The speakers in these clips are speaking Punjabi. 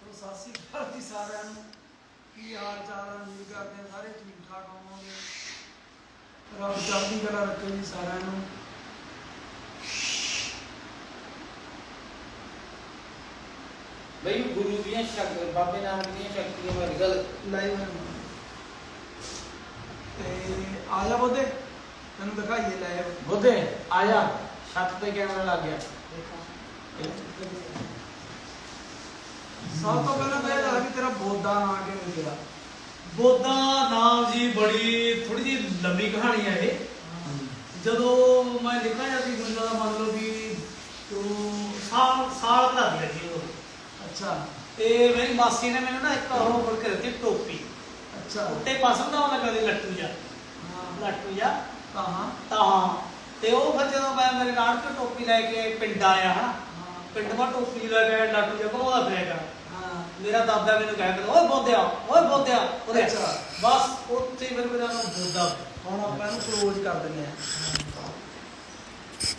ਤੋ ਸਤਿ ਸ੍ਰੀ ਅਕਾਲ ਜੀ ਸਾਰਿਆਂ ਨੂੰ। ਕੀ ਹਾਲ ਚਾਲ ਹੈ ਉਮੀਦ ਕਰਦੇ ਹਾਂ ਸਾਰੇ ਠੀਕ ਠਾਕ ਹੋਵੋਗੇ ਰੱਬ ਚੜ੍ਹਦੀ ਕਲਾ ਰੱਖੇ ਜੀ ਸਾਰਿਆਂ ਨੂੰ। ਬਈ ਗੁਰੂ ਦੀਆਂ ਸ਼ਕਤੀਆਂ ਬਾਬੇ ਨਾਨਕ ਦੀਆਂ ਸ਼ਕਤੀਆਂ ਬਾਰੇ ਗੱਲ। ਲਾਈਵ ਹੈ ਤੇ ਆ ਜਾ ਬੋਦੇ ਤੈਨੂੰ ਦਿਖਾਈਏ ਲਾਈਵ ਬੁੱਧੇ ਆ ਜਾ। ਛੱਤ ਤੇ ਕੈਮਰਾ ਲੱਗ ਗਿਆ। ਸਭ ਤੋਂ ਪਹਿਲਾਂ ਤਾਂ ਇਹ ਦੱਸ ਵੀ ਤੇਰਾ ਬੋਦਾ ਨਾਂ ਕਿਵੇਂ ਪਿਆ ਬੋਧਾ ਨਾਮ ਜੀ ਬੜੀ ਥੋੜੀ ਜਿਹੀ ਲੰਬੀ ਕਹਾਣੀ ਹੈ ਇਹ। ਜਦੋਂ ਮੈਂ ਲਿਖਿਆ ਜਾਂ ਸੀ ਬੰਦਾ ਦਾ ਮਤਲਬ ਵੀ ਤੂੰ ਸਾਲ ਸਾਲ ਕਰਾ ਦਿਆ ਜੀ ਉਹ। ਅੱਛਾ। ਤੇ ਮੇਰੀ ਮਾਸੀ ਨੇ ਮੈਨੂੰ ਨਾ ਇੱਕ ਉਹ ਕੇ ਦਿੱਤੀ ਟੋਪੀ। ਅੱਛਾ। ਉੱਤੇ ਪਸੰਦ ਆਉਂਦਾ ਕਦੇ ਲੱਟੂ ਜਾ? ਹਾਂ। ਲੱਟੂ ਜਾ? ਤਾਂ ਤਾਂ ਤੇ ਉਹ ਫਿਰ ਜਦੋਂ ਮੈਂ ਮੇਰੇ ਨਾਲ ਤੋਂ ਟੋਪੀ ਲੈ ਕੇ ਪਿੰਡ ਆਇਆ ਹਨਾ? ਹਾਂ। ਪਿੰਡ ਮਾ ਟੋਪੀ ਲੈ ਕੇ ਲੱਟੂ ਜਾ ਫਿਰਿਆ ਕਰ ਹਾਂ। ਮੇਰਾ ਦਾਦਾ ਮੈਨੂੰ ਕਹਿ ਕੇ ਓਏ ਬੋਧਿਆ ਓਏ ਬੋਧਿਆ। ਉਹਦੇ ਅੱਛਾ। ਬਸ ਉੱਥੇ ਫਿਰ ਮੇਰਾ ਨਾਮ ਬੋਧਾ। ਹੁਣ ਆਪਾਂ ਇਹਨੂੰ ਕਲੋਜ਼ ਕਰ ਦਿੰਦੇ ਆ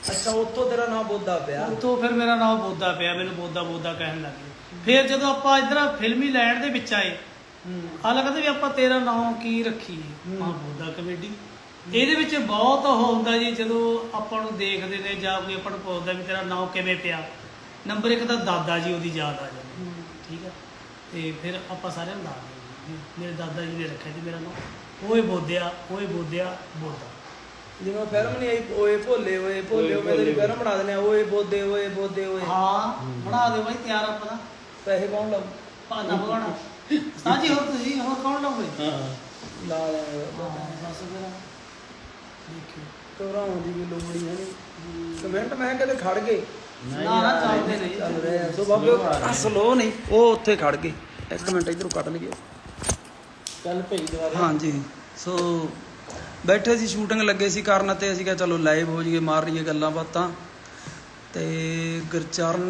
ਅੱਛਾ ਉੱਥੋਂ ਤੇਰਾ ਨਾਮ ਬੋਦਾ ਪਿਆ। ਉਤੋਂ ਫਿਰ ਮੇਰਾ ਨਾਮ ਬੋਧਾ ਪਿਆ ਮੈਨੂੰ ਬੋਧਾ ਬੋਧਾ ਕਹਿਣ ਲੱਗੇ ਫਿਰ ਜਦੋਂ ਆਪਾਂ ਇਧਰ ਫਿਲਮੀ ਲੈਂਡ ਦੇ ਵਿੱਚ ਆਏ ਹਾਲਾ ਕਹਿੰਦੇ ਵੀ ਆਪਾਂ ਤੇਰਾ ਨਾਮ ਕੀ ਰੱਖੀਏ ਹੂੰ। ਮਾਂ ਬੋਧਾ ਕਮੇਡੀ। ਇਹਦੇ ਵਿੱਚ ਬਹੁਤ ਉਹ ਹੁੰਦਾ ਜੀ ਜਦੋਂ ਆਪਾਂ ਨੂੰ ਦੇਖਦੇ ਨੇ ਜਾਂ ਕੋਈ ਆਪਾਂ ਨੂੰ ਪੁੱਛਦਾ ਵੀ ਤੇਰਾ ਨਾਮ ਕਿਵੇਂ ਪਿਆ। ਨੰਬਰ 1 ਤਾਂ ਦਾਦਾ ਜੀ ਉਹਦੀ ਯਾਦ ਆ ਜਾਂਦੀ। ਠੀਕ ਆ? ਤੇ ਫਿਰ ਆਪਾਂ ਸਾਰਿਆਂ ਨੂੰ ਮੇਰੇ ਦਾਦਾ ਜੀ ਨੇ ਰੱਖਿਆ ਜੀ ਮੇਰਾ ਨਾਮ ਓਏ ਬੋਧਿਆ ਓਏ ਬੋਧਿਆ ਬੋਧਾ। ਜਿਵੇਂ ਫਿਲਮ ਨਹੀਂ ਆਈ ਓਏ ਭੋਲੇ ਓਏ ਭੋਲੇ ਓਏ ਭੋਲੇ। ਫਿਲਮ ਬਣਾ ਦਿੰਦੇ ਆ ਓਏ ਬੋਦੇ ਓਏ ਬੋਦੇ ਓਏ ਹਾਂ ਬਣਾ ਦਿਓ ਬਾਈ ਤਿਆਰ ਆਪਾਂ ਦਾ ਪੈਸੇ ਕੌਣ ਲਾਉ ਭਾਨਾ ਭਗਾਣਾ ਸਾਜੀ ਹੋਰ ਤੁਸੀਂ ਹੋਰ ਕੌਣ ਲਾਉਂਗੇ? ਹਾਂ। ਲਾ ਦੱਸ ਜਰਾ ਦੇਖਿਓ ਘਬਰਾਉਣ ਦੀ ਵੀ ਲੋੜ ਨਹੀਂ ਹੈ ਕਮੈਂਟ ਮੈਂ ਕਦੇ ਖੜ ਗਏ। ਨਾ ਨਾ ਚੱਲਦੇ ਨਹੀਂ। ਚੱਲ ਰਹੇ ਆ। ਸੋ ਬਾਬੇ ਸਲੋ ਨਹੀਂ ਉਹ ਉੱਥੇ ਖੜ ਗਏ। ਇੱਕ ਮਿੰਟ ਇਧਰੋਂ ਕੱਢ ਲਈਏ। ਚੱਲ ਭਈ ਦੁਬਾਰਾ। ਹਾਂਜੀ। ਸੋ ਬੈਠੇ ਸੀ ਸ਼ੂਟਿੰਗ ਲੱਗੇ ਸੀ ਕਰਨ ਤੇ। ਅਸੀਂ ਕਿਹਾ ਚਲੋ ਲਾਈਵ ਹੋ ਜਾਈਏ ਮਾਰ ਲਈਏ ਗੱਲਾਂ ਬਾਤਾਂ। ਤੇ ਗੁਰਚਰਨ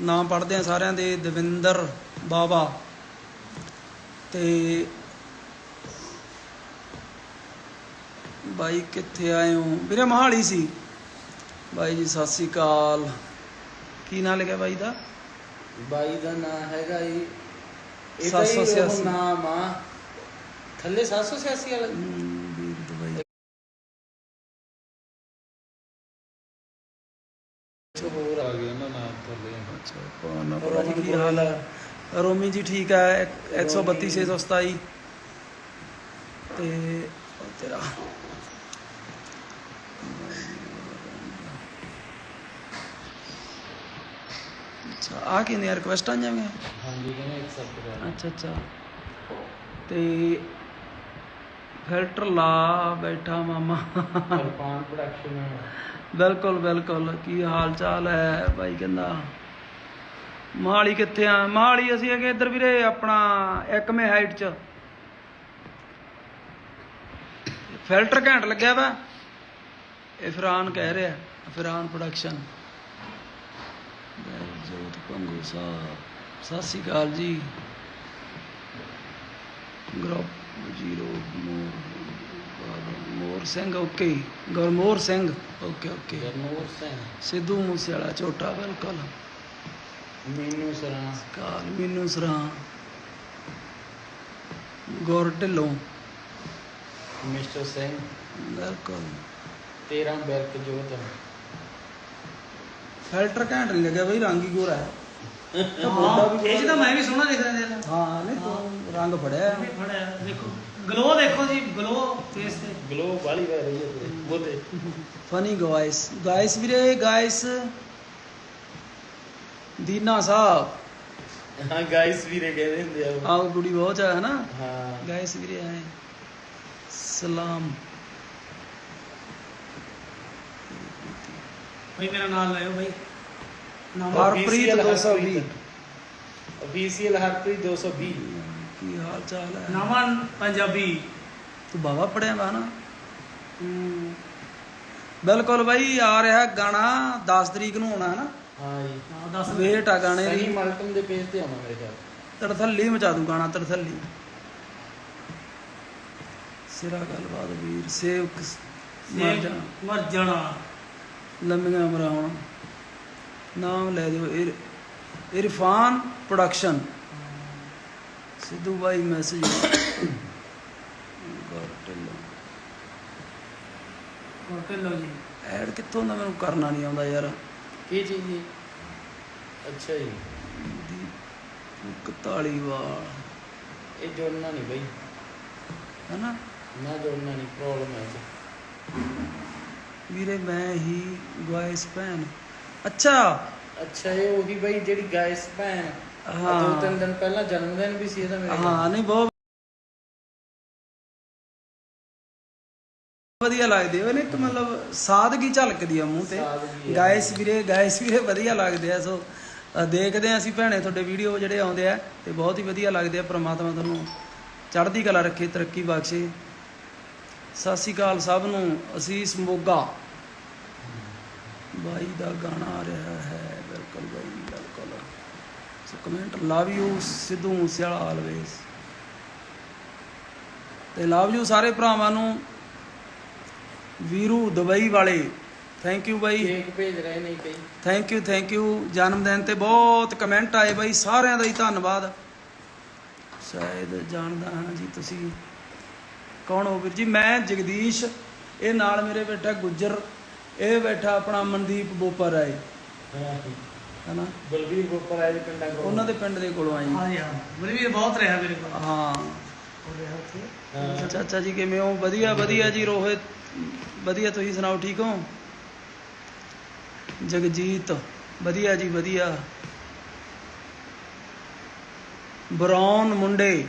ਨਾਮ ਪੜ੍ਹਦੇ ਆ ਸਾਰਿਆਂ ਦੇ। ਦਵਿੰਦਰ ਬਾਬਾ। ਤੇ ਬਾਈ ਕਿੱਥੇ ਆਏ ਹੋ? ਵੀਰੇ ਮਹਾਲੀ ਸੀ। ਬਾਈ ਜੀ ਸਤਿ ਸ੍ਰੀ ਅਕਾਲ। ਕੀ ਨਾਂ ਲਿਖਿਆ ਬਾਈ ਦਾ? ਬਾਈ ਦਾ ਨਾਮ ਹੈਗਾ ਜੀ। ਇਹਦਾ ਹੀ 786 ਉਹ ਨਾਮ ਆ। ਥੱਲੇ 786 ਵਾਲਾ। ਹੋਰ ਆ ਗਿਆ ਨਾ ਨਾਮ ਥੱਲੇ। ਅੱਛਾ ਭਰਾ ਜੀ ਕੀ ਹਾਲ ਹੈ ਰੋਮੀ ਜੀ ਠੀਕ ਹੈ 132 627 ਤੇ ਤੇਰਾ। ਅੱਛਾ ਆ ਕਿੰਨੇ ਰਿਕਵੈਸਟ ਆ ਜਾਵੇਂ ਹਾਂਜੀ ਕਹਿੰਦੇ ਐਕਸੈਪਟ ਕਰ ਅੱਛਾ ਅੱਛਾ। ਤੇ ਫਿਲਟਰ ਲਾ ਬੈਠਾ ਮਾਮਾ। ਕਿਰਪਾਨ ਪ੍ਰੋਡਕਸ਼ਨ ਬਿਲਕੁਲ ਬਿਲਕੁਲ। ਕੀ ਹਾਲ ਚਾਲ ਹੈ ਬਾਈ ਕਹਿੰਦਾ? ਮਹਾਲੀ ਕਿੱਥੇ ਆ? ਮਹਾਲੀ ਅਸੀਂ ਹੈਗੇ ਇੱਧਰ ਵੀਰੇ ਆਪਣਾ ਇੱਕਵੇਂ ਹਾਈਟ 'ਚ। ਫਿਲਟਰ ਘੈਂਟ ਲੱਗਿਆ ਵਾ। ਇਹ ਫਰਾਨ ਕਹਿ ਰਿਹਾ ਫਰਾਨ ਪ੍ਰੋਡਕਸ਼ਨ ਜੋਤ ਪੰਗੂ ਸਾਹਿਬ। ਸਤਿ ਸ਼੍ਰੀ ਅਕਾਲ ਜੀ। Group zero Mor Mor Singh okay Gurmor Singh okay okay Gurnoor Singh. Sidhu Moose Wala ਛੋਟਾ ਬਿਲਕੁਲ। ਮੀਨੂ ਸਰਾਂ ਕਾਲ ਮੈਨੂੰ ਸਰਾਂ। ਗੁਰ ਢਿੱਲੋਂ। ਮਿਸਟਰ ਸਿੰਘ ਬਿਲਕੁਲ 13 ਬਿਰਕ ਜੋਤ ਫਿਲਟਰ ਘੈਂਟ ਨਹੀਂ ਲੱਗਿਆ ਬਈ ਰੰਗ ਹੀ ਗੋਰਾ ਹੈ। ਤਾਂ ਬੋਲਦਾ ਵੀ ਇਹ 'ਚ ਤਾਂ ਮੈਂ ਵੀ ਸੋਹਣਾ ਦਿਖ ਰਿਹਾ ਜੀ ਹਾਂ ਨਹੀਂ ਤੂੰ ਰੰਗ ਫੜਿਆ। ਹੈ। ਫੜਿਆ ਦੇਖੋ। ਗਲੋ ਦੇਖੋ ਜੀ ਗਲੋ ਫੇਸ ਤੇ। ਗਲੋ ਵਾਲੀ ਵੈ ਰਹੀ ਹੈ ਬੋਤੇ ਫਨੀ ਗਾਇਸ ਗਾਇਸ ਵੀਰੇ ਗਾਇਸ ਦੀਨਾ ਸਾਹਿਬ। ਹਾਂ ਗਾਇਸ ਵੀਰੇ ਕਹਿੰਦੇ ਹੁੰਦੇ ਆ। ਆਹ ਗੁੜੀ ਬਹੁਤ ਹੈ ਨਾ ਉਹ। ਹਾਂ। ਗਾਇਸ ਵੀਰੇ ਆਏ ਸਲਾਮ। ਬਈ ਮੇਰਾ ਨਾਮ ਲਾਇਓ ਬਈ। ਨਾਮ ਹਰਪ੍ਰੀਤ Official 220 ਅਫੀਸ਼ੀਅਲ ਹਰਪ੍ਰੀਤ। 220 ਕੀ ਹਾਲ ਚਾਲ ਹੈ ਨਾਮਾ ਪੰਜਾਬੀ। ਤੂੰ ਬਾਬਾ ਪੜਿਆ ਵਾ ਨਾ ਬਿਲਕੁਲ ਬਾਈ ਆ ਰਿਹਾ ਗਾਣਾ 10 ਤਰੀਕ ਨੂੰ ਆਉਣਾ ਹੈ ਨਾ ਹਾਂ ਜੀ ਹਾਂ ਦੱਸ ਵੇਟ ਆ ਗਾਣੇ ਸਨੀ ਦੀ ਮਲਟਨ ਦੇ ਪੇਜ ਤੇ ਆਉਣਾ ਮੇਰੇ ਖਿਆਲ। ਤੜਥੱਲੀ ਮਚਾ ਦੂੰ ਗਾਣਾ ਤੜਥੱਲੀ। ਸਿਰਾ ਗੱਲਬਾਤ ਵੀਰ ਮਰ ਜਾਣਾ। ਮਰ ਜਾਣਾ। ਲੰਮੀਆਂ ਉਮਰਾਂ ਹੋਣ। ਨਾਮ ਲੈ ਦਿਓ ਇਰ- ਇਰਫਾਨ ਪ੍ਰੋਡਕਸ਼ਨ ਸਿੱਧੂ ਬਾਈ ਮੈਸੇਜ ਹੋਟਲ ਲਓ ਜੀ। ਐਡ ਕਿੱਥੋਂ ਦਾ ਮੈਨੂੰ ਕਰਨਾ ਨਹੀਂ ਆਉਂਦਾ ਯਾਰ। ਕੀ ਚੀਜ਼ ਜੀ ਅੱਛਾ ਜੀ। ਕਤਾਲੀ ਵਾਲ ਇਹ ਜੋੜਨਾ ਨਹੀਂ ਬਈ। ਹੈਨਾ? ਨਾ ਜੋੜਨਾ ਨਹੀਂ ਪ੍ਰੋਬਲਮ ਹੈ ਇਹ 'ਚ। ਵੀਰੇ ਮੈਂ ਹੀ ਗਾਇਸ ਭੈਣ। ਅੱਛਾ! ਅੱਛਾ ਇਹ ਉਹੀ ਬਈ ਜਿਹੜੀ ਗਾਇਸ ਭੈਣ। ਆਹ ਹਾਂ। ਦੋ ਤਿੰਨ ਦਿਨ ਪਹਿਲਾਂ ਜਨਮ ਦਿਨ ਵੀ ਸੀ ਇਹਦਾ ਮੇਰੇ ਹਾਂ ਨਹੀਂ ਬਹੁਤ ਵਧੀਆ ਲੱਗਦੇ ਉਹਨੇ ਇੱਕ ਮਤਲਬ ਸਾਦਗੀ ਝਲਕਦੀ ਆ ਮੂੰਹ ਤੇ। ਗਾਇਸ ਵੀਰੇ ਗਾਇਸ ਵੀਰੇ ਵਧੀਆ ਲੱਗਦੇ ਆ। ਸੋ ਦੇਖਦੇ ਆ ਅਸੀਂ ਭੈਣੇ ਤੁਹਾਡੇ ਵੀਡੀਓ ਜਿਹੜੇ ਆਉਂਦੇ ਆ ਤੇ ਬਹੁਤ ਹੀ ਵਧੀਆ ਲੱਗਦੇ ਆ। ਪ੍ਰਮਾਤਮਾ ਤੁਹਾਨੂੰ ਚੜ੍ਹਦੀ ਕਲਾ ਰੱਖੇ ਤਰੱਕੀ ਬਖਸ਼ੇ। ਸਤਿ ਸ਼੍ਰੀ ਅਕਾਲ ਸਭ ਨੂੰ। ਅਸੀਸ ਮੋਗਾ। ਬਾਈ ਦਾ ਗਾਣਾ ਆ ਰਿਹਾ ਹੈ। ਬਿਲਕੁਲ ਬਾਈ ਬਿਲਕੁਲ। So comment love you Sidhu Moosewala always ਤੇ ਲਵ ਯੂ ਸਾਰੇ ਭਰਾਵਾਂ ਨੂੰ। ਵੀਰੂ ਦੁਬਈ ਵਾਲੇ। ਥੈਂਕ ਯੂ ਬਾਈ। ਕੇਕ ਭੇਜ ਰਹੇ ਨੇ ਕਈ ਥੈਂਕ ਯੂ ਥੈਂਕ ਯੂ ਜਨਮ ਦਿਨ ਤੇ ਬਹੁਤ ਕਮੈਂਟ ਆਏ ਬਾਈ। ਸਾਰਿਆਂ ਦਾ ਹੀ ਧੰਨਵਾਦ। ਸ਼ਾਇਦ ਜਾਣਦਾ ਹਾਂ ਜੀ ਤੁਸੀਂ। ਕੌਣ ਹੋ ਵੀਰ ਜੀ? ਮੈਂ ਜਗਦੀਸ਼। ਇਹ ਨਾਲ ਮੇਰੇ ਬੈਠਾ ਗੁੱਜਰ। ਇਹ ਬੈਠਾ ਆਪਣਾ ਮਨਦੀਪ ਬੋਪਰ ਰਾਏ। ਹੈਨਾ? ਬਲਵੀਰ ਗੋਪਰ ਆਏ ਪਿੰਡਾਂ ਕੋਲ। ਉਹਨਾਂ ਦੇ ਪਿੰਡ ਦੇ ਕੋਲੋਂ ਆਈ ਹਾਂ ਜੀ ਹਾਂ। ਬਲਵੀਰ ਬਹੁਤ ਰਿਹਾ ਮੇਰੇ ਕੋਲ। ਹਾਂ। ਹੋ। ਰਿਹਾ ਉੱਥੇ ਹਾਂ। ਚਾਚਾ ਜੀ ਕਿਵੇਂ ਹੋ? ਵਧੀਆ ਵਧੀਆ ਜੀ ਰੋਹਿਤ। ਵਧੀਆ ਤੁਸੀਂ ਸੁਣਾਓ ਠੀਕ ਹੋ? ਜਗਜੀਤ ਵਧੀਆ ਜੀ ਵਧੀਆ। ਬਰਾਉਨ ਮੁੰਡੇ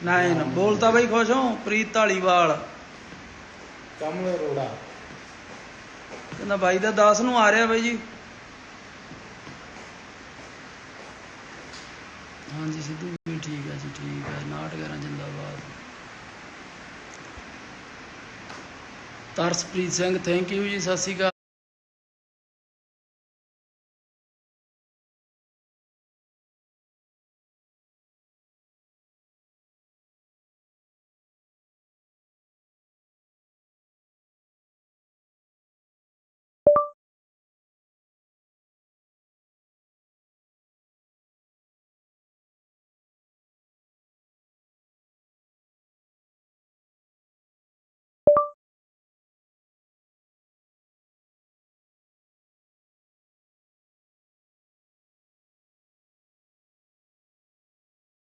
ਨਾਇਨ ਬੋਲਤਾ ਬਈ ਖੁਸ਼ ਹੋ ਪ੍ਰੀਤ ਢਾਲੀਵਾਲ ਕਮਲ ਅਰੋੜਾ ਕਹਿੰਦਾ ਬਾਈ ਦਾ 10 ਨੂੰ ਆ ਰਿਹਾ ਬਾਈ ਜੀ। ਹਾਂਜੀ, ਸਿੱਧੂ ਵੀ ਠੀਕ ਹੈ ਜੀ, ਠੀਕ ਹੈ 911 ਜਿੰਦਾਬਾਦ। ਤਰਸਪ੍ਰੀਤ ਸਿੰਘ ਥੈਂਕ ਯੂ ਜੀ, ਸਤਿ ਸ਼੍ਰੀ ਅਕਾਲ।